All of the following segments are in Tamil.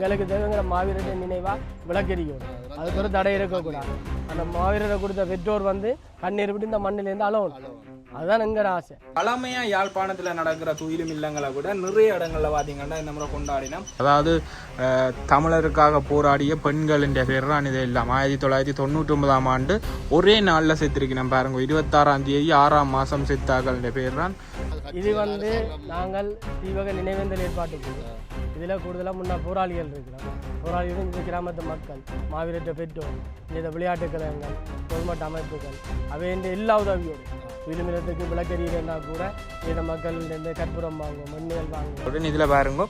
எங்களுக்கு தேவைங்கிற மாவீரரின் நினைவா விளக்கெரிக்கும் அதுக்கு ஒரு தடை இருக்கக்கூடாது. அந்த மாவீரரை கொடுத்த பெற்றோர் வந்து கண்ணீர் விட்டு இந்த மண்ணிலேருந்து அலவணும் அதுதான் எங்களோட ஆசை பழமையா யாழ்ப்பாணத்துல நடக்கிற துயிலும் இல்லங்களை கூட நிறைய இடங்கள்ல பாத்தீங்கன்னா இந்த முறை கொண்டாடினோம். அதாவது தமிழருக்காக போராடிய பெண்களின் பேர் தான் இது எல்லாம். ஆயிரத்தி தொள்ளாயிரத்தி தொண்ணூற்றி ஒன்பதாம் ஆண்டு ஒரே நாள்ல செத்துருக்கணும் பாருங்க. இருபத்தாறாம் தேதி ஆறாம் மாசம் செத்தாக்களின் பேர் தான் இது வந்து நாங்கள் தீவக நினைவேந்தல் ஏற்பாட்டுக்கு இதில் கூடுதலாக முன்ன போராளிகள் இருக்கிறோம் போராளிகள் இந்த கிராமத்து மக்கள். மாவீரற்ற பெற்றோர் இந்த விளையாட்டு கழகங்கள் பொதுமட்ட அமைப்புகள் அவை இந்த எல்லா உதவியோடு விழுமிடத்துக்கு விளக்கறியினா கூட இந்த மக்கள் இந்த கற்பூரம் வாங்குவோம் மண்ணியல் வாங்குவோம் உடனே இதுல பாருங்க.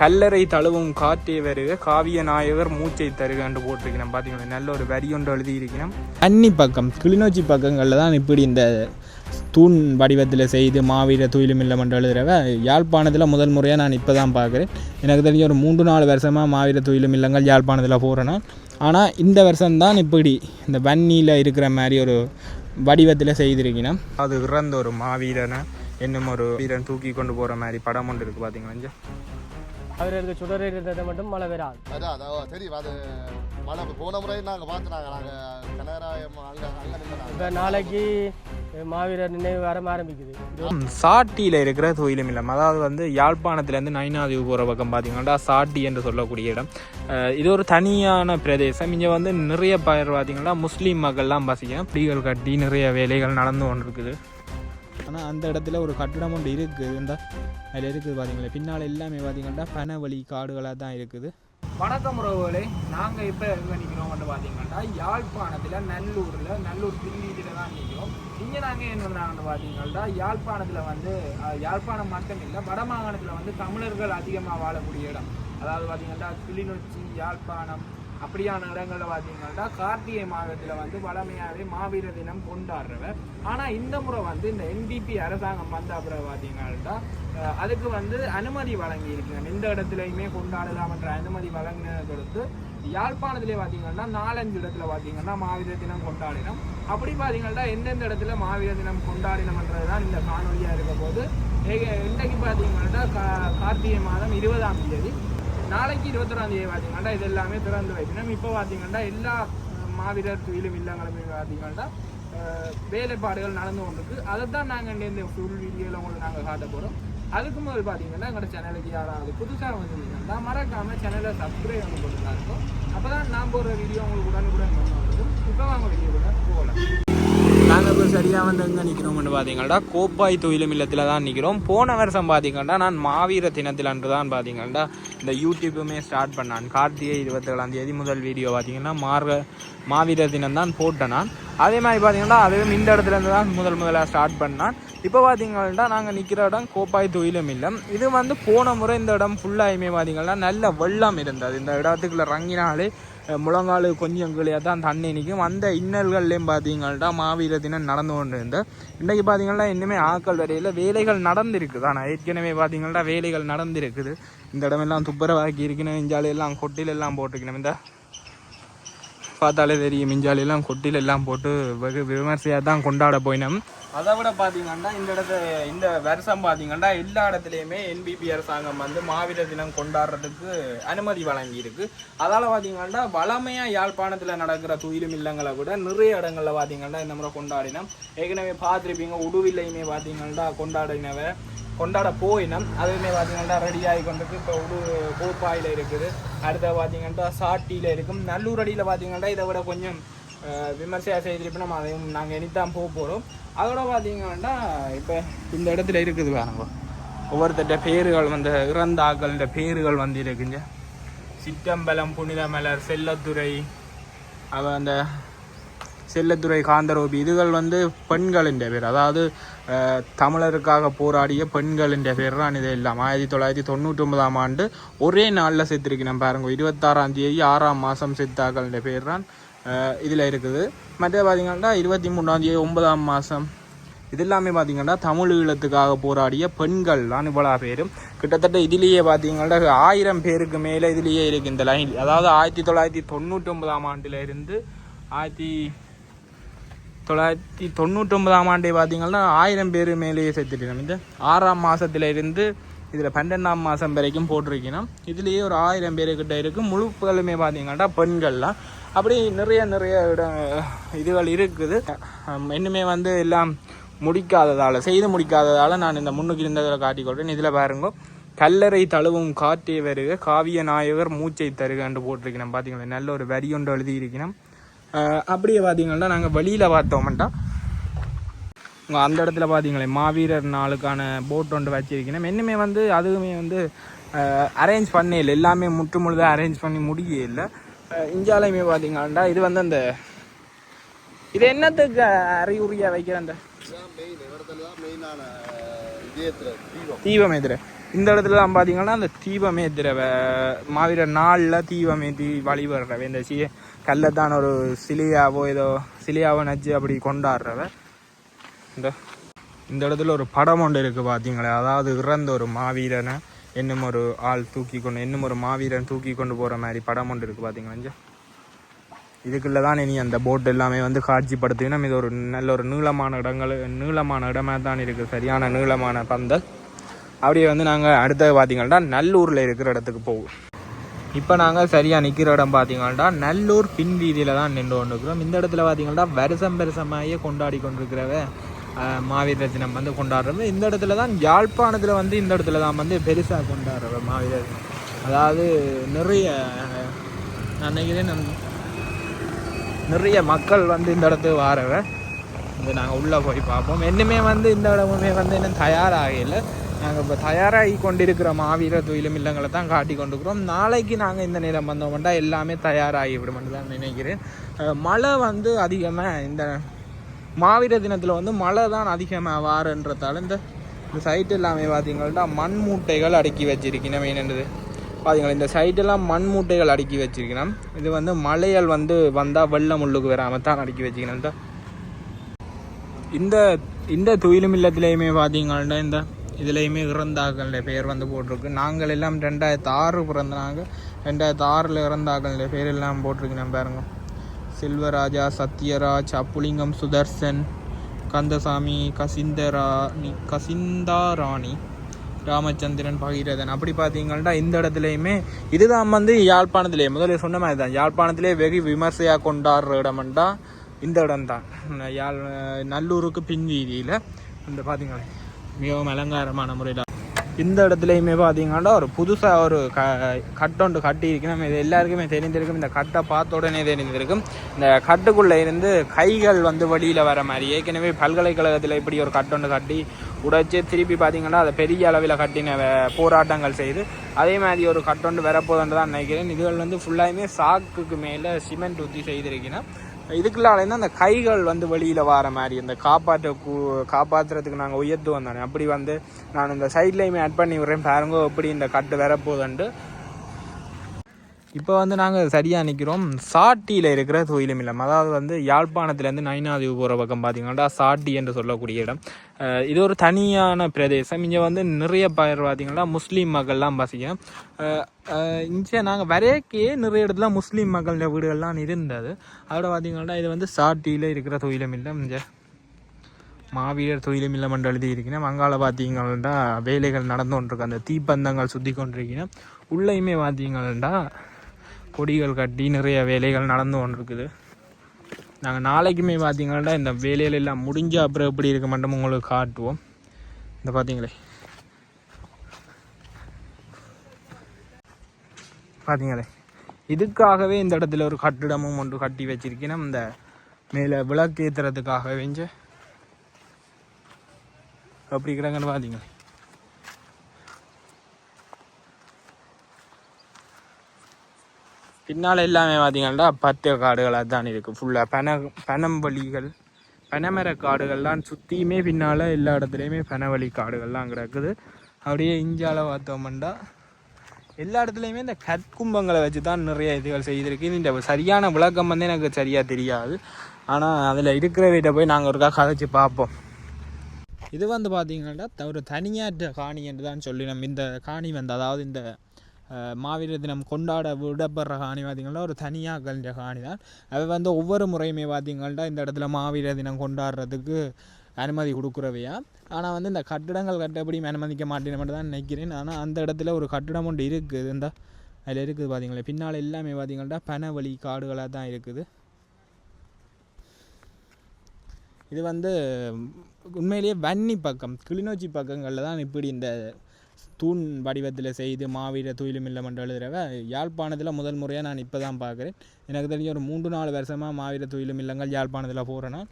கல்லறை தழுவும் காற்றே வருக காவிய நாயகர் மூச்சை தருகன்னு போட்டிருக்கிறேன். பார்த்தீங்கன்னா நல்ல ஒரு வரி ஒன்று எழுதி இருக்கிறேன் அன்னி பக்கம் கிளிநொச்சி பக்கங்களில் தான் இப்படி இந்த தூண் வடிவத்தில் செய்து மாவீர துயிலும் இல்லம் என்று எழுதுறவ யாழ்ப்பாணத்தில் முதல் முறையாக நான் இப்போ தான் பார்க்குறேன். எனக்கு தெரிஞ்ச ஒரு மூன்று நாலு வருஷமாக மாவீர துயிலும் இல்லங்கள் யாழ்ப்பாணத்தில் போகிறேன்னா ஆனால் இந்த வருஷம்தான் இப்படி இந்த வன்னியில் இருக்கிற மாதிரி ஒரு வடிவத்தில் செய்திருக்கணும் அது இறந்த ஒரு மாவீரனை இன்னும் ஒரு வீரன் தூக்கி கொண்டு போகிற மாதிரி படம் ஒன்று இருக்குது பார்த்தீங்களா அவர்களுக்கு சுடரேற்றத்தை மட்டும் மழை வராது தெரியும். அது மழை போன முறை நாங்கள் பார்த்துனாங்க நாங்கள் கனகராயம் அங்கே அங்கே நின்று இப்போ நாளைக்கு மாவீரர் நினைவு வாரம் ஆரம்பிக்குது. சாட்டியில் இருக்கிற துயிலும் இல்லம். அதாவது வந்து யாழ்ப்பாணத்துலேருந்து நைனாதீவு போகிற பக்கம் பார்த்தீங்கன்னா சாட்டி என்று சொல்லக்கூடிய இடம். இது ஒரு தனியான பிரதேசம். இங்கே வந்து நிறைய பேர் பார்த்தீங்கன்னா முஸ்லீம் மக்கள்லாம் பசிக்கும் பிடிகள் கட்டி நிறைய வேலைகள் நடந்து கொண்டு இருக்குது ஆனால் அந்த இடத்துல ஒரு கட்டிடம் ஒன்று இருக்குது. இந்த அதில் இருக்குது பார்த்தீங்களா பின்னால் எல்லாமே பார்த்தீங்கன்னா பனவழி காடுகளாக தான் இருக்குது. வணக்கம் உறவுகளே. நாங்கள் இப்போ எங்கே நிற்கிறோம்னு பார்த்தீங்கன்னா யாழ்ப்பாணத்தில் நல்லூரில் நல்லூர் பிரிவீதியில் தான் நிற்கிறோம் இங்கே நாங்கள் என்ன பண்ணாங்கன்னு பார்த்தீங்கன்னா யாழ்ப்பாணத்தில் வந்து யாழ்ப்பாணம் மட்டும் இல்லை வடமாகாணத்தில் வந்து தமிழர்கள் அதிகமாக வாழக்கூடிய இடம். அதாவது பார்த்தீங்கன்னா கிளிநொச்சி யாழ்ப்பாணம் அப்படியான இடங்களில் பார்த்தீங்கன்னா கார்த்திகை மாதத்தில் வந்து வளமையாகவே மாவீர தினம் கொண்டாடுறவர். ஆனால் இந்த முறை வந்து இந்த என்டிபி அரசாங்கம் வந்த அப்புறம் பார்த்தீங்கன்னா அதுக்கு வந்து அனுமதி வழங்கி இருக்காங்க எந்த இடத்துலையுமே கொண்டாடலாம்ன்ற அனுமதி வழங்கினதை கொடுத்து யாழ்ப்பாணத்திலே பார்த்தீங்கன்னா நாலஞ்சு இடத்துல பார்த்தீங்கன்னா மாவீர தினம் கொண்டாடினோம். அப்படி பார்த்தீங்கன்னா எந்தெந்த இடத்துல மாவீர தினம் கொண்டாடினோம்ன்றது தான் இந்த காணொலியாக இருக்க போது. இன்றைக்கு பார்த்தீங்கன்னா கா- கார்த்திகை மாதம் இருபதாம் தேதி. நாளைக்கு இருபத்தொராம் தேதி பார்த்தீங்கன்னா இது எல்லாமே திறந்து வைக்கணும். இப்போ பார்த்தீங்கன்னா எல்லா மாவீரர் துயிலும் இல்லங்களுமே பார்த்தீங்கன்னா வேலைப்பாடுகள் நடந்து கொண்டிருக்கு. அதை தான் நாங்கள் இந்த ஃபுல் வீடியோவில் உங்களுக்கு நாங்கள் காட்ட போகிறோம் அதுக்கு முதல் பார்த்தீங்கன்னா எங்களோட சேனலுக்கு யாராவது புதுசாக வந்துருந்தீங்கன்னா மறக்காமல் சேனலை சப்ஸ்கிரைப் பண்ணி கொடுத்தா இருக்கும் அப்போ தான் நான் போடுற வீடியோ உங்களுக்கு உடனுக்குடன் வரும் இப்போ வாங்க வீடியோக்குள்ள போகலாம். நாங்கள் இப்போ சரியாக வந்து எங்கே நிற்கிறோம்னு பார்த்தீங்கன்னா கோப்பாய் தொழிலும் இல்லத்தில் தான் நிற்கிறோம் போன வருஷம் பார்த்தீங்கன்னா நான் மாவீர தினத்தில் அன்று தான் பார்த்தீங்கன்னா இந்த யூடியூப்புமே ஸ்டார்ட் பண்ணான். கார்த்திகை இருபத்தேழாம் தேதி முதல் வீடியோ பார்த்தீங்கன்னா மார்க மாவீர தினம் தான் போட்டேன் நான். அதே மாதிரி பார்த்தீங்கன்னா அதுவும் இந்த இடத்துலேருந்து தான் முதல் முதலாக ஸ்டார்ட் பண்ணான். இப்போ பார்த்தீங்கன்னா நாங்கள் நிற்கிற இடம் கோப்பாய் தொழிலும் இல்லம் இது வந்து போன முறை இந்த இடம் ஃபுல்லாயுமே பார்த்தீங்கன்னா நல்ல வெள்ளம் இருந்தது. இந்த இடத்துக்குள்ள ரங்கினாலே முழங்கால் கொஞ்சம் கீழே தான் தண்ணி நிற்கும் அந்த இன்னல்கள்லேயும் பார்த்தீங்கன்னா மாவீர தினம் நடந்து கொண்டு இருந்த இன்றைக்கு பார்த்தீங்கன்னா இன்னுமே ஆக்கள் வரையில் வேலைகள் நடந்திருக்குது ஆனால் ஏற்கனவே பார்த்தீங்கன்னா வேலைகள் நடந்திருக்குது. இந்த இடமெல்லாம் துப்புரவாக்கி இருக்கணும். இஞ்சாலையெல்லாம் கொட்டிலெல்லாம் போட்டிருக்கணும். இந்த பார்த்தாலே தெரியும். மிஞ்சாலையெல்லாம் கொட்டிலெல்லாம் போட்டு வெகு விமர்சையாக தான் கொண்டாட போயினோம். அதை விட பார்த்தீங்கன்னா இந்த இடத்த இந்த வருஷம் பார்த்தீங்கன்னா எல்லா இடத்துலையுமே என்பிபி அரசாங்கம் வந்து மாவீர தினம் கொண்டாடுறதுக்கு அனுமதி வழங்கியிருக்கு. அதால் பார்த்தீங்கன்னா வளமையாக யாழ்ப்பாணத்தில் நடக்கிற துயிலும் இல்லங்களை விட நிறைய இடங்களில் பார்த்தீங்கன்னா இந்த முறை கொண்டாடினோம். ஏற்கனவே பார்த்துருப்பீங்க உடுவில்லையுமே பார்த்தீங்கன்னா கொண்டாடினவ கொண்டாட போயினம். அதுவுமே பார்த்தீங்கன்னா ரெடி ஆகி கொண்டிருக்கு இப்போ உடு கோப்பாயில் இருக்குது. அடுத்த பார்த்தீங்கன்னா சாட்டியில் இருக்கும். நல்லூர் அடியில் பார்த்தீங்கன்னா இதை விட கொஞ்சம் விமர்சையாக செய்திருப்போம் நம்ம அதையும் நாங்கள் இனித்தான் போக போகிறோம் அதோட பார்த்தீங்கன்னா இப்போ இந்த இடத்துல இருக்குது பாருங்க. ஒவ்வொருத்தட்ட பேர்கள் வந்து இறந்த பேர்கள் வந்து இருக்குங்க. சிற்றம்பலம் புனிதமலர் செல்லத்துறை அவ அந்த செல்லத்துறை காந்தரோபி இதுகள் வந்து பெண்களின் பேர். அதாவது தமிழருக்காக போராடிய பெண்களின் பேர் தான் இது எல்லாம். ஆயிரத்தி தொள்ளாயிரத்தி தொண்ணூற்றி ஒன்பதாம் ஆண்டு ஒரே நாளில் செத்துருக்கணும் பாருங்க. இருபத்தாறாம் தேதி ஆறாம் மாதம் செத்தாக்களின் பேர் தான் இதில் இருக்குது. மற்ற பார்த்திங்கன்னா இருபத்தி மூணாம் தேதி ஒன்பதாம் மாதம் இது எல்லாமே பார்த்தீங்கன்னா தமிழ் ஈழத்துக்காக போராடிய பெண்கள் தான் இவ்வளோ பேரும். கிட்டத்தட்ட இதுலேயே பார்த்திங்கன்னா ஆயிரம் பேருக்கு மேலே இதுலேயே இருக்குது இந்த லைன் அதாவது ஆயிரத்தி தொள்ளாயிரத்தி தொண்ணூற்றி ஒன்பதாம் இருந்து ஆயிரத்தி தொள்ளாயிரத்தி தொண்ணூற்றி ஒன்பதாம் ஆண்டே பார்த்திங்கன்னா ஆயிரம் பேர் மேலேயே செத்துட்டோம் இந்த ஆறாம் மாதத்துலேருந்து இதில் பன்னெண்டாம் மாதம் வரைக்கும் போட்டிருக்கீங்கன்னா இதுலேயே ஒரு ஆயிரம் பேருக்கிட்ட இருக்குது முழுப்பலுமே பார்த்தீங்கன்னா பெண்கள்லாம் அப்படி நிறைய நிறைய இட இதுகள் இருக்குது. இன்னுமே வந்து எல்லாம் முடிக்காததால் செய்து முடிக்காததால் நான் இந்த முன்னுக்கு இருந்ததில் காட்டிக்கொள்கிறேன் இதில் பாருங்க. கல்லறை தழுவும் காற்றே வருக காவிய நாயகர் மூச்சை தருகன்னு போட்டிருக்கணும். பார்த்தீங்களா நல்ல ஒரு வரி ஒன்று எழுதி இருக்கணும் அப்படியே பார்த்தீங்கன்னா நாங்கள் வெளியில் பார்த்தோம்ட்டா உங்க அந்த இடத்துல பார்த்தீங்களே மாவீரர் நாளுக்கான போட் ஒன்று வச்சிருக்கணும் இன்னுமே வந்து அதுவுமே வந்து அரேஞ்ச் பண்ணல எல்லாமே முற்று முழுதாக அரேஞ்ச் பண்ணி முடிய இல்லை. இந்தியாலையுமே பார்த்தீங்கன்னா இது வந்து அந்த இது என்னத்துக்கு அறிகுறியாக வைக்கிற அந்த தீபம். எதிர இந்த இடத்துல தான் பார்த்தீங்கன்னா அந்த தீபம் ஏத்துறவ மாவீரர் நாளில் தீபம் ஏற்றி வழிபடுறவ. இந்த சி கல்லத்தான் ஒரு சிலையாவோ ஏதோ சிலையாவோ நச்சு அப்படி கொண்டாடுறவ. இந்த இந்த இடத்துல ஒரு படம் ஒன்று இருக்குது பார்த்தீங்களே அதாவது இறந்த ஒரு மாவீரனை இன்னும் ஒரு ஆள் தூக்கி கொண்டு இன்னும் ஒரு மாவீரன் தூக்கி கொண்டு போகிற மாதிரி படம் ஒன்று இருக்குது பார்த்தீங்களா இதுக்குள்ளே தான் இனி அந்த போட் எல்லாமே வந்து காட்சிப்படுத்தினோம் இது ஒரு நல்ல ஒரு நீளமான இடங்கள் நீளமான இடமா தான் இருக்குது சரியான நீளமான பந்தல். அப்படியே வந்து நாங்கள் அடுத்தது பார்த்தீங்கன்னா நல்லூரில் இருக்கிற இடத்துக்கு போவோம். இப்போ நாங்கள் சரியாக நிற்கிற இடம் பார்த்தீங்கன்னா நல்லூர் பின் வீதியில் தான் நின்று கொண்டிருக்கிறோம். இந்த இடத்துல பார்த்தீங்கன்னா வருஷம் வருஷமாயே கொண்டாடி கொண்டிருக்கிறவ மாவீர மாவீரர் தினம் வந்து கொண்டாடுறோம் இந்த இடத்துல தான் யாழ்ப்பாணத்தில் வந்து இந்த இடத்துல தான் வந்து பெருசாக கொண்டாடுறவ மாவீரர் தினம். அதாவது நிறைய நினைக்கிறேன் நிறைய மக்கள் வந்து இந்த இடத்துக்கு வாரவ. இது நாங்கள் உள்ளே போய் பார்ப்போம். இன்னுமே வந்து இந்த இடமுமே வந்து இன்னும் தயாராகல நாங்கள் இப்போ தயாராகி கொண்டிருக்கிற மாவீரர் தொழிலும் இல்லங்களை தான் காட்டி கொண்டுக்கிறோம் நாளைக்கு நாங்கள் இந்த நிலம் வந்தோம்னா எல்லாமே தயாராகி விடுமென்று தான் நினைக்கிறேன். மழை வந்து அதிகமாக இந்த மாவீர தினத்தில் வந்து மழை தான் அதிகமாக வாரன்றதால இந்த இந்த சைட் எல்லாமே பார்த்தீங்கன்னா மண் மூட்டைகள் அடுக்கி வச்சிருக்கணும் என்னது? பார்த்தீங்களா இந்த சைடெல்லாம் மண் மூட்டைகள் அடுக்கி வச்சிருக்கணும். இது வந்து மலைகள் வந்து வந்தால் வெள்ளம் முள்ளுக்கு வராமல் தான் அடுக்கி வச்சுக்கணும் இந்த இந்த இந்த துயிலும் இல்லத்துலேயுமே பார்த்தீங்கன்னா இந்த இதுலேயுமே இறந்தாக்களுடைய பெயர் வந்து போட்டிருக்கு. நாங்கள் எல்லாம் ரெண்டாயிரத்து ஆறு பிறந்தாங்க ரெண்டாயிரத்து ஆறில் இறந்தாக்களுடைய பேர் எல்லாம் போட்டிருக்கணும் பாருங்க. செல்வராஜா சத்யராஜ் அப்புலிங்கம் சுதர்சன் கந்தசாமி கசிந்தராணி கசிந்தாராணி ராமச்சந்திரன் பகீரதன். அப்படி பார்த்தீங்கன்னா இந்த இடத்துலையுமே இதுதான் வந்து யாழ்ப்பாணத்திலே. முதல்ல சொன்ன மாதிரி தான் யாழ்ப்பாணத்திலே வெகு விமர்சையாக கொண்டாடுற இடம்டா இந்த இடம்தான். யாழ் நல்லூருக்கு பின் வீதியில். இந்த பார்த்தீங்களே மிகவும் அலங்காரமான முறையில் இந்த இடத்துலையுமே பார்த்தீங்கன்னா ஒரு புதுசாக ஒரு க கட்டொண்டு கட்டி நம்ம இது எல்லாருக்குமே தெரிந்திருக்கும். இந்த கட்டை பார்த்த உடனே தெரிந்திருக்கும். இந்த கட்டுக்குள்ளே இருந்து கைகள் வந்து வெளியில் வர மாதிரி. ஏற்கனவே பல்கலைக்கழகத்தில் இப்படி ஒரு கட்டொண்டு கட்டி உடைச்சி திருப்பி பார்த்தீங்கன்னா அதை பெரிய அளவில் கட்டின போராட்டங்கள் செய்து அதே மாதிரி ஒரு கட்டொண்டு வரப்போதுன்னு தான் நினைக்கிறேன். இதுகள் வந்து ஃபுல்லாயுமே சாக்குக்கு மேலே சிமெண்ட் ஊற்றி செய்திருக்கீங்கன்னா இதுக்குள்ளாலேருந்து அந்த கைகள் வந்து வெளியில் வர மாதிரி இந்த காப்பாற்ற கூ- காப்பாற்றுறதுக்கு நாங்கள் உயர்த்துவோம் தானே. அப்படி வந்து நான் இந்த சைட்லையுமே ஆட் பண்ணி விட்றேன். பாருங்க எப்படி இந்த கட்டு வரப்போகுதுன்ட்டு இப்போ வந்து நாங்கள் சரியாக நிற்கிறோம் சாட்டியில் இருக்கிற தொழிலும் இல்லம். அதாவது வந்து யாழ்ப்பாணத்துலேருந்து நைனாதீவு போகிற பக்கம் பார்த்தீங்கன்னா சாட்டி என்று சொல்லக்கூடிய இடம். இது ஒரு தனியான பிரதேசம். இங்கே வந்து நிறைய பேர் பார்த்தீங்கன்னா முஸ்லீம் மக்கள்லாம் வசிக்கும் இங்கே நாங்கள் வரைக்கே நிறைய இடத்துல முஸ்லீம் மக்களோட வீடுகள்லாம் இருந்தது. அதோட பார்த்தீங்கன்னா இது வந்து சாட்டியில் இருக்கிற தொழிலும் இல்லம். இங்கே மாவீரர் தொழிலும் இல்லை மண்டலம் எழுதி இருக்கணும் அங்கால பார்த்தீங்கன்னா வேலைகள் நடந்து கொண்டிருக்கு அந்த தீப்பந்தங்கள் சுற்றி கொண்டிருக்கணும் உள்ளேயுமே பார்த்தீங்கன்னா கொடிகள் கட்டி நிறைய வேலைகள் நடந்து கொண்டிருக்குது. நாங்கள் நாளைக்குமே பார்த்தீங்கன்னா இந்த வேலைகள் எல்லாம் முடிஞ்ச அப்புறம் எப்படி இருக்க மாட்டோம் உங்களுக்கு காட்டுவோம். இந்த பார்த்தீங்களே பார்த்தீங்களே இதுக்காகவே இந்த இடத்துல ஒரு கட்டிடமும் ஒன்று கட்டி வச்சிருக்கேன். இந்த மேலே விளக்கேற்றுறதுக்காக வெஞ்ச அப்படி கிடங்கன்னு பார்த்தீங்களே பின்னால் எல்லாமே பார்த்தீங்கன்னா பத்து காடுகளாக தான் இருக்குது ஃபுல்லாக பன பனம்பலிகள் பனைமர காடுகள்லாம் சுற்றியுமே பின்னால் எல்லா இடத்துலையுமே பனவழி காடுகள்லாம் கிடக்குது. அப்படியே இஞ்சால பார்த்தோம்னா எல்லா இடத்துலையுமே இந்த கற்கும்பங்களை வச்சு தான் நிறைய இதுகள் செய்திருக்கு. இந்த சரியான விளக்கம் வந்து எனக்கு சரியாக தெரியாது. ஆனால் அதில் இருக்கிறவகிட்ட போய் நாங்கள் ஒருக்கா கதைச்சு பார்ப்போம். இது வந்து பார்த்தீங்கன்னா த- ஒரு தனியாற்ற காணி என்று தான் சொல்லி நம்ம இந்த காணி வந்து அதாவது இந்த மாவீர மாவீரர் தினம் கொண்டாட விடப்படுற காணி ஒரு தனியாக கழிஞ்ச காணி தான். அது வந்து ஒவ்வொரு முறையுமே பார்த்தீங்கன்னா இந்த இடத்துல மாவீரர் தினம் கொண்டாடுறதுக்கு அனுமதி கொடுக்குறவையா. ஆனால் வந்து இந்த கட்டிடங்கள் கட்டப்படியும் அனுமதிக்க மாட்டேன் மட்டும் தான் நினைக்கிறேன். ஆனால் அந்த இடத்துல ஒரு கட்டிடம் ஒன்று இருக்குது. இந்த அதில் இருக்குது பார்த்தீங்களா பின்னால் எல்லாமே பார்த்தீங்கன்னா பனவழி காடுகளாக தான் இருக்குது. இது வந்து உண்மையிலேயே வன்னி பக்கம் கிளிநொச்சி பக்கங்களில் தான் இப்படி இந்த தூண் வடிவத்தில் செய்து மாவீர துயிலும் இல்லம் என்று எழுதுறவ யாழ்ப்பாணத்தில் முதல் முறையாக நான் இப்போ தான் பார்க்குறேன் எனக்கு தெரிஞ்ச ஒரு மூன்று நாலு வருஷமாக மாவீர துயிலும் இல்லங்கள் யாழ்ப்பாணத்தில் போகிறேன்னா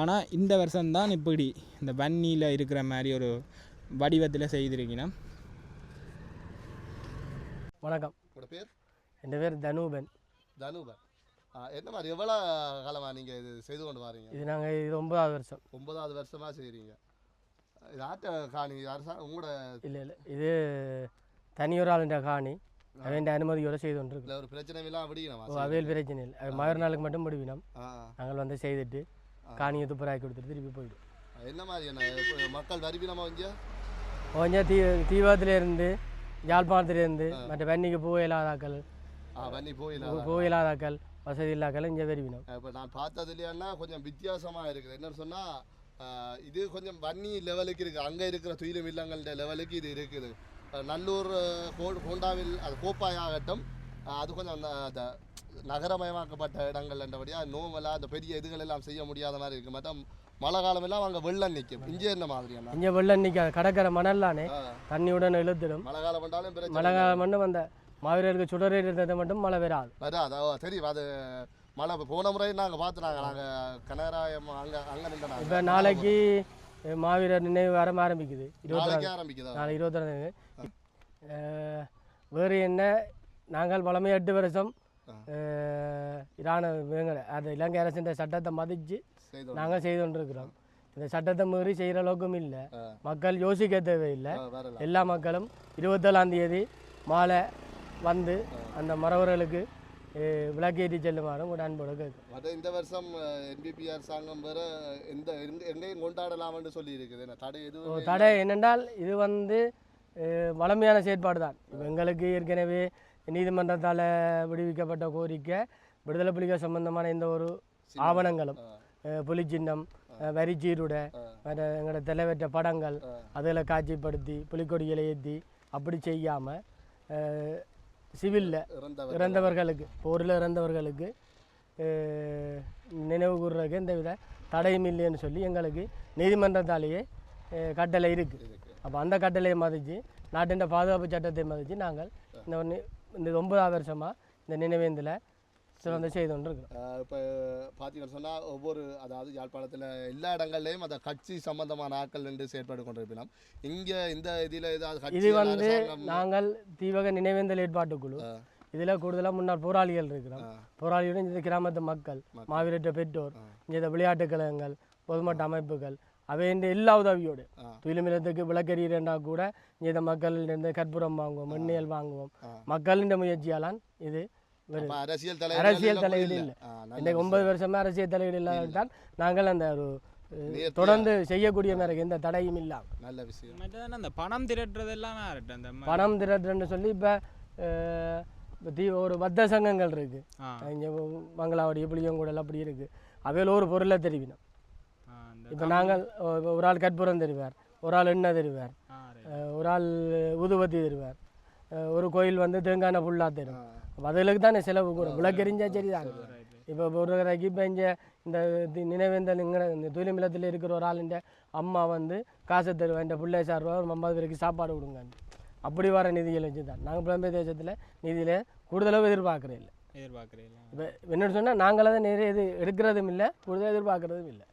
ஆனால் இந்த வருஷம்தான் இப்படி இந்த வன்னியில் இருக்கிற மாதிரி ஒரு வடிவத்தில் செய்திருக்கீங்கன்னா வணக்கம். பேர்? என் பேர் தனூபன். தனுபன். என்ன மாதிரி எவ்வளோ காலமாக நீங்கள் இது செய்து கொண்டு வரீங்க இது நாங்கள் இது ஒன்பதாவது வருஷம். ஒன்பதாவது வருஷமாக செய்கிறீங்க இது ஆட்ட காணி அரசாங்கம் உங்களோட இல்லை இல்லை. இது தனியொரு ஆளுன்ற காணி. அவன் அனுமதியோடு செய்து கொண்டிருக்கோம் இல்லை ஒரு பிரச்சனை விடுங்கண்ணா ஓ அவையில் பிரச்சனை இல்லை. மறு நாளுக்கு மட்டும் முடிவினோம். நாங்கள் வந்து செய்துட்டு காணியை துப்புராக்கி கொடுத்துட்டு திருப்பி போயிடும். என்ன மாதிரி மக்கள் வருவினமா இங்கே கொஞ்சம் தீ தீவிரத்துலேருந்து யாழ்ப்பாணத்துலேருந்து மற்ற வன்னிக்கு போயில்லாதாக்கள் ஆ வன்னி போயிடலாம் போயில்லாதாக்கள் வசதி இல்லாக்கள் இங்கே வருவினோம் இப்போ நான் பார்த்ததுலையானா கொஞ்சம் வித்தியாசமாக இருக்குது. என்னன்னு சொன்னால் இது கொஞ்சம் வன்னி லெவலுக்கு இருக்குது அங்கே இருக்கிற துயிலும் இல்லங்கள்ட லெவலுக்கு இது இருக்குது. நல்லூர் அஹ், கோ- கோண்டாவில் அது கோப்பாய் ஆகட்டும். அது கொஞ்சம் அந்த நகரமயமாக்கப்பட்ட இடங்கள் என்றபடியாக நோவெல்லாம் அந்த பெரிய இதுகள் எல்லாம் செய்ய முடியாத மாதிரி இருக்குது மற்ற மழை காலம் எல்லாம் அங்கே வெள்ளம் நிற்கும் இங்கே என்ன மாதிரியான இங்கே வெள்ளம் நிற்காது கடற்கரை மணல்லானே தண்ணியுடன் இழுத்துடும் மழை காலம் வந்தாலும் பிரச்சனை மழை காலம் மட்டும் அந்த மாவீரருக்கு சுடரேறி இருந்தது மட்டும் மழை வராது. வராது தெரியும். அது மழை போன முறை நாங்கள் பார்த்துனாங்க நாங்கள் கனராயம் அங்கே அங்கே நின்று இப்போ நாளைக்கு மாவீரர் நினைவு வாரம் ஆரம்பிக்குது. இருபத்தி நாளைக்கே ஆரம்பிக்குதா? நாளை இருபத்தி வேறு என்ன? நாங்கள் பழமை எட்டு வருஷம் இராணுவ அந்த இலங்கை அரசின் சட்டத்தை மதித்து நாங்கள் செய்து கொண்டிருக்கிறோம். இந்த சட்டத்தை மீறி செய்கிற அளவுக்கும் இல்லை. மக்கள் யோசிக்க தேவையில்லை. எல்லா மக்களும் இருபத்தேழாம் தேதி மாலை வந்து அந்த மறவர்களுக்கு விளக்கேற்றி செல்லுமாறும் ஒரு அன்போடு கேட்கும் மற்ற இந்த வருஷம் என்பிபி அரசாங்கம் வேற எந்த எங்க- எங்கேயும் கொண்டாடலாம்னு சொல்லி இருக்குது தடை எதுவும் தடை என்னென்றால் இது வந்து வளமையான செயற்பாடு தான் எங்களுக்கு ஏற்கனவே நீதிமன்றத்தால் விடுவிக்கப்பட்ட கோரிக்கை விடுதலை புலிகள் சம்பந்தமான எந்த ஒரு ஆவணங்களும் அஹ், புலிச்சின்னம் அஹ், வரிச்சீருடை எங்களோட தலைவற்ற படங்கள் அதில் காட்சிப்படுத்தி புலிக்கொடிகளை ஏற்றி அப்படி செய்யாமல் சிவிலில் இறந்தவர் இறந்தவர்களுக்கு போரில் இறந்தவர்களுக்கு நினைவு கூறுறதுக்கு எந்தவித தடையும் இல்லைன்னு சொல்லி எங்களுக்கு நீதிமன்றத்தாலேயே கட்டளை இருக்குது அப்போ அந்த கட்டளையை மதித்து நாட்டின் பாதுகாப்பு சட்டத்தை மதித்து நாங்கள் இந்த ஒன்று இந்த ஒன்பதாவது வருஷமாக இந்த நினைவேந்தில் சிறந்த செய்து கொண்டிருக்கிறோம் இப்போ பார்த்தீங்கன்னு சொன்னால் ஒவ்வொரு அதாவது யாழ்ப்பாணத்தில் எல்லா இடங்கள்லையும் அந்த கட்சி சம்பந்தமான ஆட்கள் நின்று செயற்பட்டு கொண்டிருப்பினோம். இங்கே இந்த இதில் ஏதாவது இது வந்து நாங்கள் தீவக நினைவேந்தல் ஏற்பாட்டுக்குழு ஆ. இதில் கூடுதலாக முன்னாள் போராளிகள் இருக்கிறோம் ஆ. போராளியுடன் இந்த கிராமத்து மக்கள் மாவீரற்ற பெற்றோர் இந்த விளையாட்டு கழகங்கள் பொதுமட்ட அமைப்புகள் அவையின் எல்லா உதவியோடு. ஆ. துயிலுமிலத்துக்கு விளக்கெறியா கூட இந்த மக்களிலிருந்து கற்பூரம் வாங்குவோம் மண்ணியல் வாங்குவோம். மக்களின் முயற்சியாலான் இது அரசியல் அரசியல் தலைவர் தலையீடு இல்லை. இன்றைக்கு ஒன்பது வருஷமா அரசியல் தலையீடு இல்லாததால் நாங்கள் அந்த ஒரு தொடர்ந்து செய்யக்கூடிய மாதிரி எந்த தடையும் இல்லாமல் நல்ல விஷயம். அந்த பணம் திரட்டுறதெல்லாம் அந்த பணம் திரட்டுறேன்னு சொல்லி இப்போ தீ ஒரு பத்த சங்கங்கள் இருக்கு. இங்கே மங்களாவடி புளியங்கூடல் அப்படி இருக்கு. அவையில் ஒரு பொருளை தெரிவினோம் இப்போ நாங்கள் ஒரு ஆள் கற்பூரம் தருவார். ஒரு ஆள் எண்ணெய் தருவார். ஒரு ஆள் ஊதுபத்தி தருவார். ஒரு கோயில் வந்து தேங்காய் ஃபுல்லாக தரும். அப்ப அதுகளுக்கு தானே செலவு கூட விளக்கெறிஞ்சா சரிதான். இப்போ ஒரு இப்போ இங்கே இந்த நினைவேந்தல் இங்கே இந்த தூய்மிலத்தில் இருக்கிற ஒரு ஆளுண்ட அம்மா வந்து காசை தருவேன் இந்த பிள்ளை சார்பாக ஒரு ஐம்பது பேருக்கு சாப்பாடு கொடுங்க அப்படி வர நிதிகளை வச்சு தான் நாங்கள் புலம்பெயர் தேசத்தில் நிதியில் கூடுதலாக எதிர்பார்க்குறோம் இல்லை எதிர்பார்க்குறீங்களா இப்போ என்னென்னு சொன்னால் நாங்கள் அதை நிறைய இது எடுக்கிறதும் இல்லை கூடுதலாக எதிர்பார்க்குறதும் இல்லை.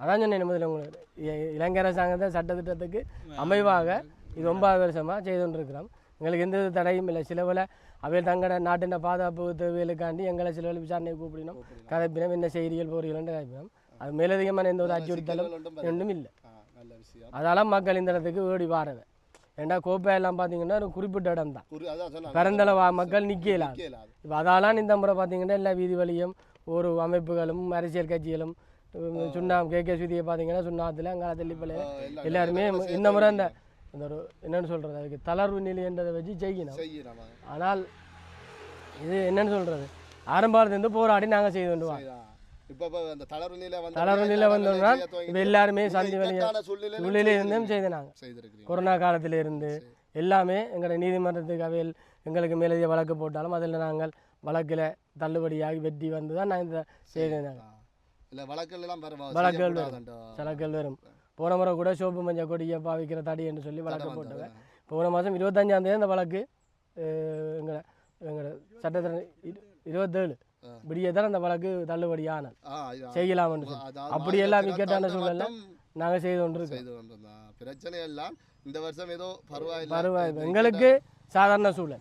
அதான் சொன்னேன் முதல்ல உங்களுக்கு. இ- இலங்கை அரசாங்கத்தை சட்டத்திட்டத்துக்கு அமைவாக இது ஒன்பது வருஷமாக செய்து கொண்டிருக்கிறோம் எங்களுக்கு எந்த தடையும் இல்லை. சிலவில் அவையில் தங்களோட நாட்டின் பாதுகாப்பு தேவைகளுக்காண்டி எங்களை சிலவில் விசாரணை கூப்பிடணும். கதைப்பினம் என்ன செய்திகள் போறீங்கள்னு கதைப்பினம். அது மேலதிகமான எந்த ஒரு அச்சுறுத்தலும் ஒன்றும் இல்லை. ஆ, நல்ல விஷயம். அதால மக்கள் இந்த இடத்துக்கு ஓடி வாரது ஏண்டா கோப்பை எல்லாம் பார்த்தீங்கன்னா ஒரு குறிப்பிட்ட இடம் தான். பிறந்தளவு மக்கள் நிற்கலாம் இப்போ அதாலாம் இந்த முறை பார்த்தீங்கன்னா எல்லா வீதி வழியும் ஒரு அமைப்புகளும் அரசியல் கட்சிகளும் சுண்ணாம் கே கே சுதியை பார்த்தீங்கன்னா சுண்ணாத்தில் அங்கே தெல்லிப்பள்ளியில் எல்லாருமே இந்த முறை இந்த இந்த ஒரு என்னன்னு சொல்கிறது அதுக்கு தளர்வு நிலைன்றதை வச்சு செய்யணும் ஆனால் இது என்னன்னு சொல்கிறது ஆரம்பத்துலேருந்து போராடி நாங்கள் செய்து கொண்டு வரோம் செய்யலாம். இப்ப இப்ப அந்த தளர்வு நிலை வந்து தளர்வு நிலை வந்தோம்னா இப்போ எல்லாருமே சந்தி வழியாக சூழ்நிலை இருந்தும் செய்து நாங்கள் கொரோனா காலத்தில் இருந்து எல்லாமே எங்களோட நீதிமன்றத்துக்கு அவையில் எங்களுக்கு மேலதிக வழக்கு போட்டாலும் அதில் நாங்கள் வழக்கில் தள்ளுபடியாகி வெற்றி வந்து தான் நான் இந்த செய்தேன் நாங்கள். இல்ல வழக்குகள் எல்லாம் வர வழக்குகள் வரும். போன முறை கூட சோப்பு மஞ்சள் கொடியை பாவிக்கிற தடி என்று சொல்லி வழக்கு போட்டவன். போன மாதம் இருபத்தஞ்சாம் தேதி அந்த வழக்கு எங்களை எங்களோட சட்டத்தில் இருபத்தேழு. விடியத்தான் அந்த வழக்கு தள்ளுபடி ஆனது. ஆ, இது- செய்யலாம்னு சொல்லி. அப்படி எல்லாம் தந்த சூழல்ல நாங்கள் செய்து கொண்டு இருக்கோம் செய்து கொண்டிருந்தான் பிரச்சனை எல்லாம் இந்த வருஷம் ஏதோ பரவாயில்லை. பரவாயில்லை. எங்களுக்கு சாதாரண சூழல்.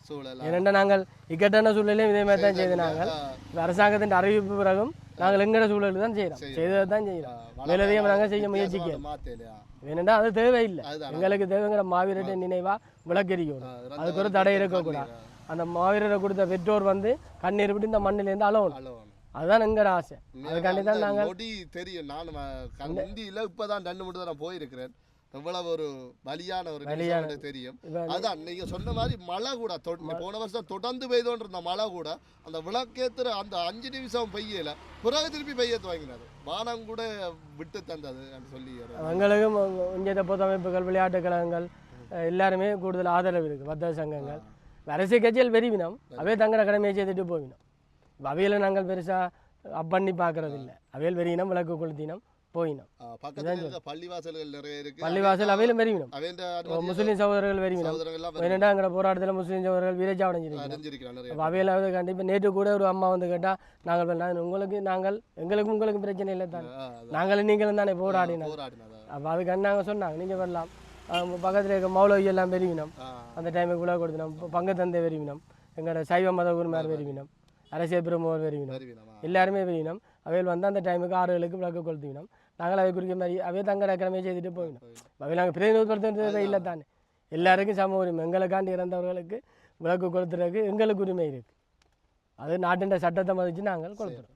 ஏனென்றால் நாங்கள் இக்கட்டான சூழலையும் இதே மாதிரி தான் செய்து நாங்கள். அரசாங்கத்தின் அறிவிப்பு பிறகும் நாங்கள் எங்கட சூழல் தான் செய்கிறோம் செய்ததை தான் செய்கிறோம் மேலதிகம் நாங்கள் செய்ய முயற்சிக்க மாத்தலையா? வேணுண்டா அது தேவையில்லை. எங்களுக்கு தேவைங்கிற மாவீரத்தை நினைவா விளக்கெரிக்கணும் அதுக்கு ஒரு தடை இருக்கக்கூடாது அந்த மாவீரரை கொடுத்த பெற்றோர் வந்து கண்ணீர் விட்டு இந்த மண்ணிலேருந்து அளவணும் அதுதான் எங்களோட ஆசை. அதுக்காண்டி தான் நாங்கள் தெரியும். நான் இப்பதான் ரெண்டு மூணு தடவை போயிருக்கிறேன். எவ்வளவு ஒரு வலியான ஒரு நிமிஷம் தெரியும். அதான் நீங்க சொன்ன மாதிரி மழை கூட போன வருஷம் தொடர்ந்து பெய்தோன்ற இருந்த மழை கூட அந்த விளக்கேத்துற அந்த அஞ்சு நிமிஷம் பெய்யல பிறகு திருப்பி பெய்ய துவங்கினது வானம் கூட விட்டு தந்தது சொல்லி எங்களுக்கும் இந்திய பொதுமைப்புகள் விளையாட்டு கழகங்கள் எல்லாருமே கூடுதல் ஆதரவு இருக்குது வர்த்தக சங்கங்கள். அரசியல் கட்சிகள் பெருவினோம் அவே தங்கட கடமையை செய்துட்டு போவினோம் அவையில நாங்கள் பெருசாக அப் பண்ணி பார்க்கறது இல்லை அவையில் வெறியினம் விளக்கு கொளுத்தினம். போயினோம். பக்கத்துல பள்ளிவாசல்கள் நிறைய இருக்கு. பள்ளிவாசல் அவையிலும் வெறிவினம் முஸ்லீம் சகோதரர்கள் வெறிவினம் வேணுண்டா எங்களோட போராட்டத்தில் முஸ்லீம் சகோதரர்கள் நிறைய அப்போ அவையில் கண்டி இப்போ நேற்று கூட ஒரு அம்மா வந்து கேட்டால் நாங்கள் உங்களுக்கு நாங்கள் எங்களுக்கும் உங்களுக்கும் பிரச்சனை இல்லை தானே. நாங்களும் நீங்களும் தானே போராடினோம் அப்போ அதுக்கு நாங்கள் சொன்னாங்க நீங்கள் வரலாம். பக்கத்தில் இருக்க மௌலவி எல்லாம் பெருவினோம் ஆ, அந்த டைமுக்கு விழா கொடுத்தினோம் பங்கு தந்தை வெறிவினோம் எங்களோட சைவ மத குருமார் வெறிவினோம் அரசியல் பிரமுகர் வெறிவினோம் எல்லாருமே வெறிவினோம் அவையில் வந்து அந்த டைமுக்கு ஆறுகளுக்கு விளக்கு கொளுத்தினோம். நாங்கள் அவை குறிக்க மாதிரி அவை தங்கட கிழமையை செய்துட்டு போயினோம். அவை நாங்கள் பிரதிநிதிப்படுத்துறது இல்லை தானே. எல்லாருக்கும் சம உரிமை. எங்களுக்காண்டி இறந்தவர்களுக்கு விளக்கு கொளுத்துறதுக்கு எங்களுக்கு உரிமை இருக்குது அது நாட்டின் சட்டத்தை மதித்து நாங்கள் கொளுத்துறோம்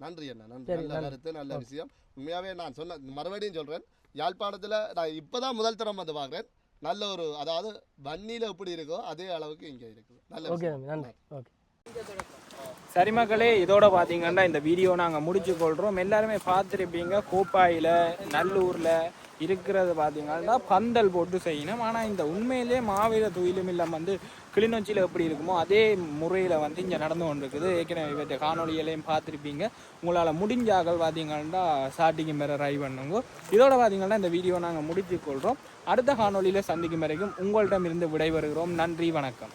நன்றி அண்ணா நன்றி. நல்ல கருத்து நல்ல விஷயம். உண்மையாவே நான் சொன்ன மறுபடியும் சொல்றேன். யாழ்ப்பாணத்துல நான் இப்பதான் முதல் தரம் வந்து பார்க்குறேன். நல்ல ஒரு அதாவது வன்னியில எப்படி இருக்கோ அதே அளவுக்கு இங்க இருக்குது. நல்ல ஓகே நன்றி. ஓகே. சரி மக்களே இதோட பார்த்தீங்கன்னா இந்த வீடியோ நாங்கள் முடிச்சு கொள்கிறோம் எல்லாருமே பார்த்துருப்பீங்க கோப்பாயில் நல்லூரில் இருக்கிறது பார்த்தீங்கன்னா பந்தல் போட்டு செய்யணும். ஆனால் இந்த உண்மையிலே மாவீர தொழிலும் இல்லாமல் வந்து கிளிநொச்சியில் எப்படி இருக்குமோ அதே முறையில் வந்து இங்கே நடந்து கொண்டு இருக்குது ஏற்கனவே இவற்றை காணொலிகளையும் பார்த்துருப்பீங்க. உங்களால் முடிஞ்சாக்கள் பார்த்தீங்கன்னா ஸ்டார்டிங் மேலே ட்ரை பண்ணுங்க. இதோட பார்த்தீங்கன்னா இந்த வீடியோ நாங்கள் முடித்து கொள்கிறோம் அடுத்த காணொலியில் சந்திக்கும் வரைக்கும் உங்களிடம் இருந்து விடைபெறுகிறோம். நன்றி வணக்கம்.